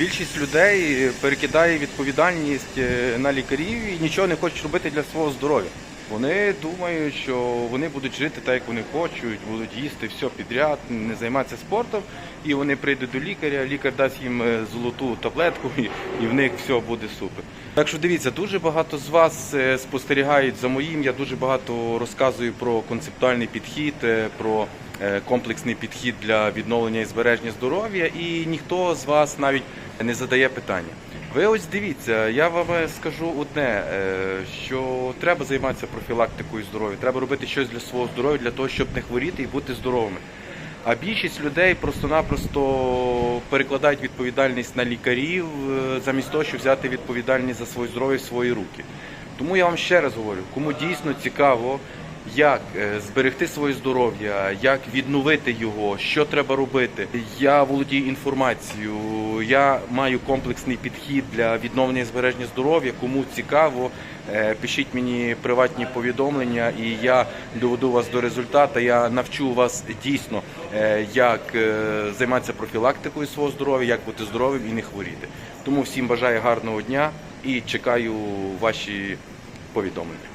Більшість людей перекидає відповідальність е, на лікарів і нічого не хочуть робити для свого здоров'я. Вони думають, що вони будуть жити так, як вони хочуть, будуть їсти все підряд, не займатися спортом, і вони прийдуть до лікаря, лікар дасть їм е, золоту таблетку, і, в них все буде супер. Так що дивіться, дуже багато з вас е, спостерігають за моїм. Я дуже багато розказую про концептуальний підхід, про комплексний підхід для відновлення і збереження здоров'я, і ніхто з вас навіть не задає питання. Ви ось дивіться, я вам е, скажу одне, е, що треба займатися профілактикою здоров'я, треба робити щось для свого здоров'я, для того, щоб не хворіти і бути здоровими. А більшість людей просто-напросто перекладають відповідальність на лікарів, е, замість того, щоб взяти відповідальність за своє здоров'я в свої руки. Тому я вам ще раз говорю, кому дійсно цікаво, як е, зберегти своє здоров'я, як відновити його, що треба робити. Я володію інформацією, я маю комплексний підхід для відновлення і збереження здоров'я. Кому цікаво, е, пишіть мені приватні повідомлення, і я доведу вас до результату. Я навчу вас дійсно, е, як займатися профілактикою свого здоров'я, як бути здоровим і не хворіти. Тому всім бажаю гарного дня і чекаю ваші повідомлення.